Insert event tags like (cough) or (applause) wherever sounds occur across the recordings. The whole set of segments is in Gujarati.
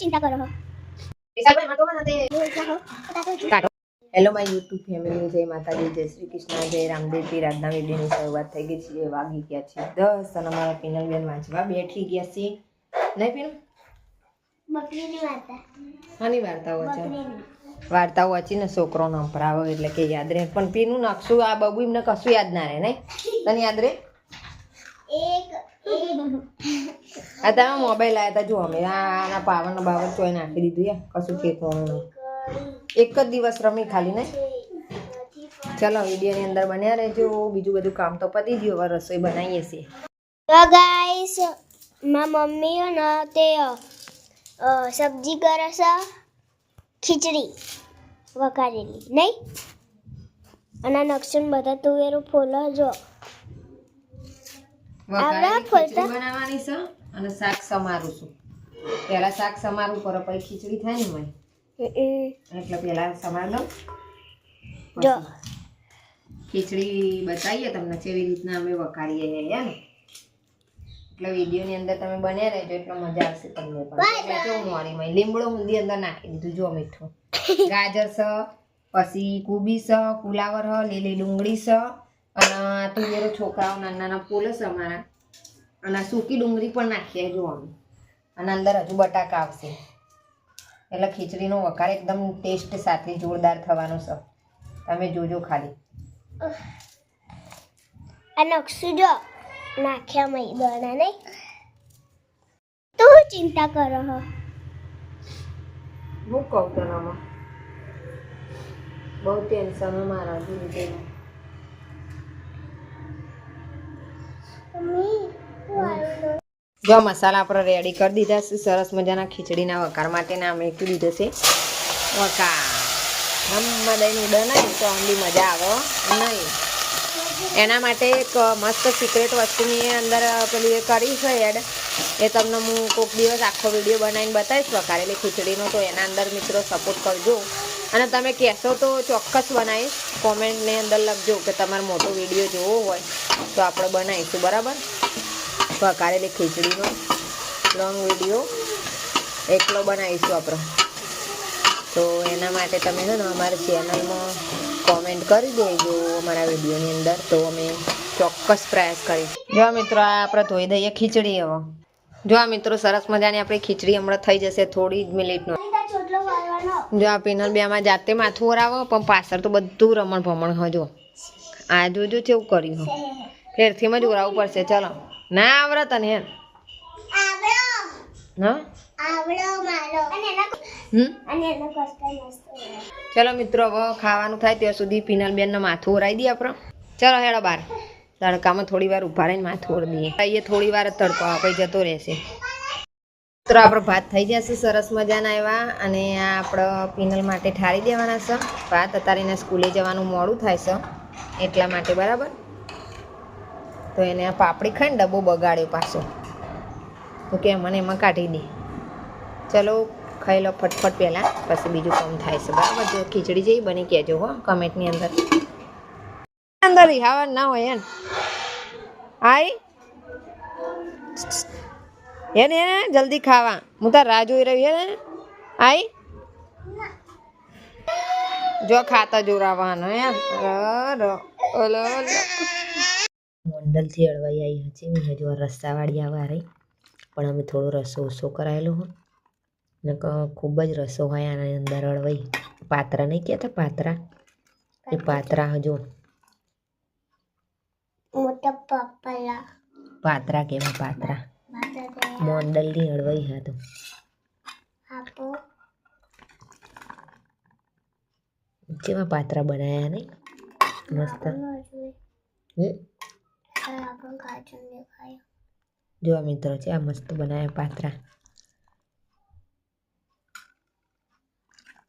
ચિંતા કરો હેલો માય યુટ્યુબ ફેમિલી જય માતાજી જય શ્રી કૃષ્ણ જય રામદેવજી રાતના વિડીયોની શરૂઆત થઈ ગઈ છે. વાગી ગયા છે દસ અને અમારા પિનલબેન વાંચવા બેઠી ગયા છે. નહીં પીનું બકરીની વાર્તા. આની વાર્તાઓ છે વાર્તાઓ વાંચીને છોકરો નંભરાવો એટલે કે યાદ રહે. પણ પીનું નકશું આ બબુ એમને કશું યાદ ના રહે નહીં? તને યાદ રહે? એક. આ તમે મોબાઈલ આવ્યા હતા જો અમે આના પાવન બાવર ચોઈ નાખી દીધું યા કશું ફેંકવાનું નહીં. એક જ દિવસ રમી ખાલી ને. ચલો વિડીયોની અંદર બન્યા રહેજો. બીજું બધું કામ તો પતી ગયું હવે રસોઈ બનાવીએ છીએ. તો ગાઈસ મારા મમ્મી ને તે સબ્જી કરે છે ખીચડી વઘારેલી. નહીં? અને નક્ષન બધા તુવેરું ફોલો જો. આવડા ફોલતા? બનાવવાની છે? અને શાક સમારું છું. પહેલાં શાક સમારું પર પછી ખીચડી થાય ને મને એટલે પહેલાં સમાર લઉં. ખીચડી બતાવીએ તમને કેવી રીતના અમે વઘારીએ છીએ ને એટલે વિડીયોની અંદર તમે બન્યા રહેજો એટલે મજા આવશે તમને પણ. કેવું જો મોડીમાં લીમડો ઊંધી અંદર નાખી દીધું જો મીઠું. (laughs) ગાજર સ પછી કુબી સ ફુલાવર હ લીલી ડુંગળી સ અને તુવેરો છોકરાઓ નાના નાના ફૂલ છે અમારા. અને સૂકી ડુંગળી પણ નાખીએ જો આમ. અને અંદર હજુ બટાકા આવશે. એટલે ખીચડીનો વઘાર એકદમ ટેસ્ટ સાથે જોરદાર થવાનો છે. તમે જોજો ખાલી. આ નકશું જો નાખ્યા મય દોણા નહીં તું ચિંતા કરો હો. હું કહું તને આમાં. બહુ ટેન્શન મારા લીધે જો મસાલા આપણે રેડી કરી દીધા છે. સરસ મજાના ખીચડીના વઘાર માટેના મૂકી દીધો છે વઘાર. હમ દહીં તો આંબી મજા આવે નહીં. એના માટે એક મસ્ત સિક્રેટ વસ્તુની અંદર પેલું એ કરી છે એડ. એ તમને હું કોઈક દિવસ આખો વીડિયો બનાવીને બતાવીશ વઘારેલી ખીચડીનો. તો એના અંદર મિત્રો સપોર્ટ કરજો. અને તમે કહેશો તો ચોક્કસ બનાવીશ. કોમેન્ટની અંદર લખજો કે તમારે મોટો વીડિયો જોવો હોય તો આપણે બનાવીશું. બરાબર? વઘારેલી ખીચડીનો લોંગ વીડિયો એકલો બનાવીશું આપણે. તો એના માટે તમે છે ને અમારી ચેનલમાં કોમેન્ટ કરી દેજો અમારા વિડીયોની અંદર, તો અમે ચોક્કસ પ્રયાસ કરીશું. જો મિત્રો આપણે ધોઈ દઈએ ખીચડી હવે. જો આ મિત્રો, સરસ મજાની આપણી ખીચડી હમણાં થઈ જશે થોડી જ મિનિટનો. જો આ પિનલ બે આમાં જાતે માથું ઓરાવો પણ પાછળ તો બધું રમણ ભમણ હજો આ જોજો કેવું કર્યું. ફેરથી જ ઓરાવવું પડશે, ચલો. ના આવડે તને મસ્ત ચલો મિત્રો હવે ખાવાનું થાય ત્યાં સુધી પિનલ બેનને માથું ઓરાઈ દઈએ આપણે ચલો હેડો બાર તડકામાં થોડી વાર ઊભા રહીને માથું ઓર દઈએ. અહીંયા થોડી વાર જ તડકો આપણે જતો રહેશે. મિત્રો આપણો ભાત થઈ જશે સરસ મજાના એવા. અને આ આપણો પિનલ માટે ઠારી દેવાના છે. ભાત અત્યારે સ્કૂલે જવાનું મોડું થાય છે. એટલા માટે બરાબર. તો એને આ પાપડી ખાઈને ડબ્બો બગાડ્યો પાછો. તો કે મને એમાં કાઢી દે. ચલો ખાઈ લો ફટફટ પહેલાં પછી બીજું કામ થાય છે. બરાબર? જો ખીચડી જેવી બની કહેજો હો કમેન્ટની અંદર. અંદર રિહાવા ના હોય એમ. આઈ એને એને જલ્દી ખાવા. હું તાર રાહ જોઈ રહી ને? આઈ જો ખાતા જોરાવાનો એમ ઓલો, ઓલો. મોંડલથી અળવાઈ આવી હતી. હજુ આ રસ્સાવાળી આવા રહી. પણ અમે થોડો રસો ઓછો કરાયેલો હો. ને ખૂબ જ રસો હોય આની અંદર અળવાઈ પાત્રા નહીં કહેતા? પાત્રા. એ પાત્રા. હજુ. પાત્રા કેવા પાત્રા. મોંડલની અળવાઈ હતું કેવા પાત્રા બનાવ્યા નહીં? મસ્ત. હમ. આપણો કાર્ટૂન દેખાય. જો મિત્રો છે આ મસ્ત બનાવ્યા પાત્રા.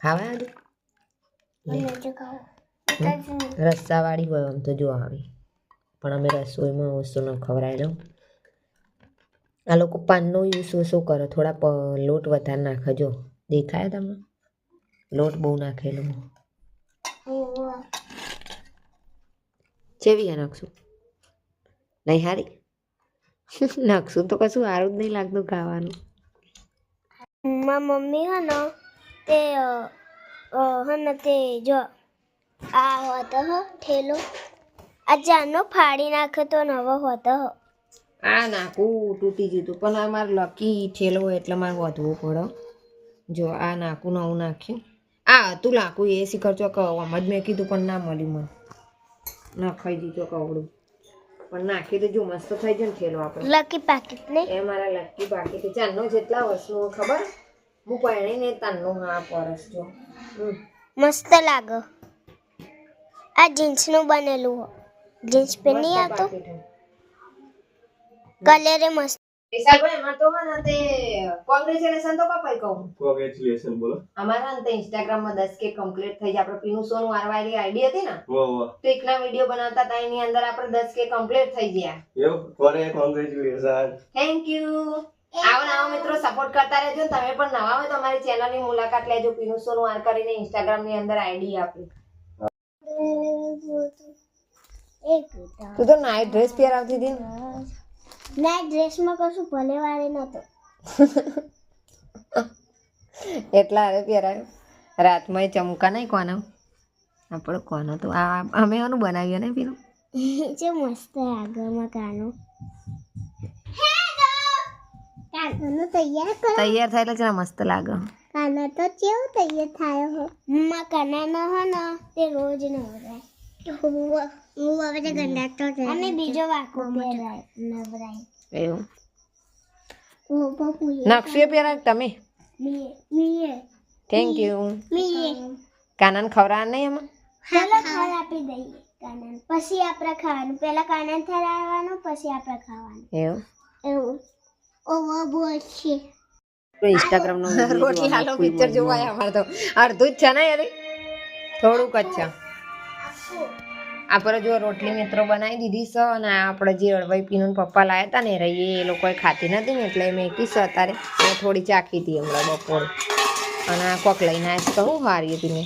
ખાવા જો રસ્સાવાળી હોય આમ તો જો આવી. પણ અમે રસોઈમાં ઓછું ન ખવડાયેલો આ લોકો પાનનો યુઝ ઓછો કરે? થોડા લોટ વધારે નાખજો દેખાય તમને? લોટ બહુ નાખેલો. ચેવી નાખશું? નહીં હારી? નાખશું તો કશું સારું જ નહીં લાગતું ખાવાનું. મારા મમ્મી હે ને તે હે ને તે જો આ હોતો હ ઠેલો આ જાનો ફાડી નાખે તો નવો હોતો હો. આ નાકું તૂટી જતું. પણ આ મારે લકી ઠેલો એટલે મારે વધવું પડે. જો આ નાકું નવું નાખ્યું. આ હતું લાકું એ શીખર ચોક આમ જ મેં કીધું પણ ના મળ્યું મને. નખાઈ દીધું કવડું પણ નાખી તો જો મસ્ત થઈ જાય ને ઠેલો આપણે. લકી પાકીટ ને? એ મારા લકી પાકીટ છે. ચારનો જેટલા વર્ષનું ખબર? હું પરણીને તાનનો હા પરસ જો મસ્ત લાગો. આ જીન્સનું બનેલું જીન્સ પહેરી આવતો કલરે મસ્ત. વિશાલભાઈ એમાં તો હે ને તે કોંગ્રેચ્યુલેશન તો કપાઈ કહું. કોંગ્રેચ્યુલેશન બોલો. અમારા ને તે ઇન્સ્ટાગ્રામમાં દસ કે કમ્પ્લીટ થઈ જાય. આપણે પીનું સોનું વારવાયેલી આઈડી હતી ને વાહ વાહ. તો એકના વીડિયો બનાવતા હતા એની અંદર આપણે દસ કે કમ્પ્લીટ થઈ ગયા. એવું? કોને? કોંગ્રેચ્યુલેશન થેન્ક યુ આવો નવા મિત્રો સપોર્ટ કરતા રહેજો તમે પણ નવા હોય તો અમારી ચેનલની મુલાકાત લેજો. પીનું સોનું આર કરીને ઇન્સ્ટાગ્રામની અંદર આઈડી આપી. તું તો નાઈટ ડ્રેસ પહેરાવતી હતી ને ના ડ્રેસમાં કશું ભલે વાળે નતો એટલા અરે પહેરાયો રાતમાં ચમકા નહીં કોનો? આપણો કોનો તો? આ અમે એનું બનાવ્યું ને પેલું? જે મસ્ત આગળમાં કાનો. કાનો તૈયાર કરો. તૈયાર થાય એટલે મસ્ત લાગે. કાનો તો કેવો તૈયાર થાય હો? માં ન હો ને તે રોજ નવરાય હું હવે તે ગંડાતો અને બીજો વાકો પહેરાય નવરાય. એવું? નકશીએ પહેરાય તમે? મીએ મીએ. થેન્ક યુ મીએ. કાનાને નહીં એમાં? ચાલો ખાવા આપી દઈએ કાનાને. પછી આપણે ખાવાનું. પહેલા કાનન થરાવવાનું પછી આપણે ખાવાનું. એવું? એવું. ઓવો બોલ છે ઇન્સ્ટાગ્રામ નો રોટલી હાલો પિક્ચર જોવાય અમારે તો. અડધું જ છે ને યાર થોડુંક જ છે. આપણે જો રોટલી મિત્રો બનાવી દીધી છે અને આપણે જે અળવાઈ પીનું પપ્પા લાવ્યા હતા ને રહીએ, એ લોકોએ ખાતી નથી ને એટલે મેં કીધું અત્યારે મેં થોડી ચાખી હતી હમણાં બપોરે. અને કોક લઈને આવીશ તો હું હારી હતી મેં.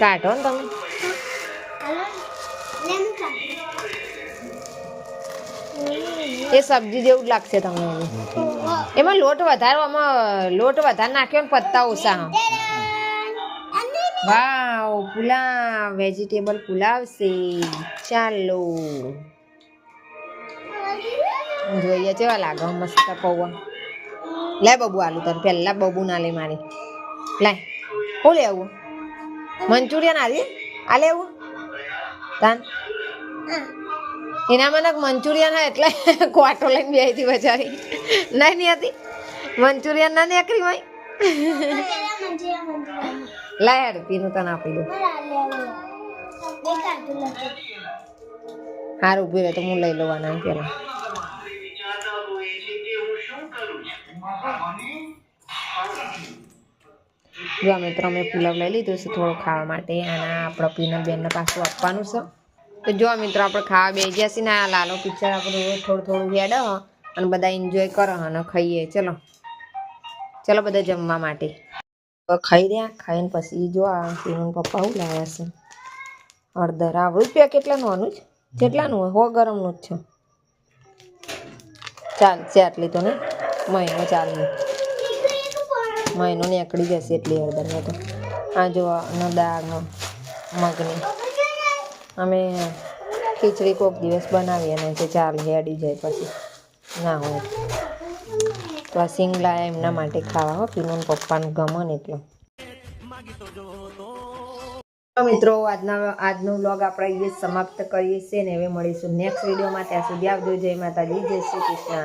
કાઢો ને તમે. એ સબ્જી જેવું જ લાગશે તમને. એમાં લોટ વધારો આમાં લોટ વધારે નાખ્યો ને પત્તા ઓછા. હા વાવ, પુલાવ વેજીટેબલ પુલાવ છે. ચાલો. જોઈએ, કેવા લાગે મસ્ત પૌવા લે બબુ આલુ તને પહેલા બબુ ના લે મારી. લે શું લેવું મંચુરિયન આલી? આ લેવું તાન. એના મને મંચુરિયન હા એટલે (laughs) ક્વાટો લઈને આવી હતી બજારી. નહીં નહીં હતી. મંચુરિયન ના નેકરી ભાઈ લાય પીનું તને આપી દઉં. હારું ઊભી રહે તો હું લઈ લઉં આના પેલા. જો મિત્રો અમે પુલાવ લઈ લીધું છે થોડો ખાવા માટે અને આપણો પીનલ બેનને પાછું આપવાનું છે. તો જો મિત્રો આપણે ખાવા બે ગયા છીએ ને આ લાલો પિક્ચર આપણું થોડું થોડું હેડ અને બધા એન્જોય કરો અને ખાઈએ. ચલો. ચલો બધા જમવા માટે. ખાઈ રહ્યા, ખાઈને પછી જો આ પીનું પપ્પા હું લાવ્યા છે? હળદર આ રૂપિયા કેટલાનું આનું જ કેટલાનું હોય? હો, ગરમનું જ છે. ચાલશે આટલી તો ને? મહિનો ચાલુ મહિનો નીકળી જશે એટલી હળદરને તો. આ જો, આનો દાળનો મગની. અમે ખીચડી કોક દિવસ બનાવીએ ને જે ચાલ હેડી જાય પછી. ના હોય. તો આ સિંગલા એમના માટે ખાવા, હો. પીનું ને ગમન એટલો. મિત્રો, આજના, આજનો વ્લોગ આપણે સમાપ્ત કરીએ છીએ ને હવે મળીશું નેક્સ્ટ વિડીયોમાં. ત્યાં સુધી આવજો. જય માતાજી, જય શ્રી કૃષ્ણ.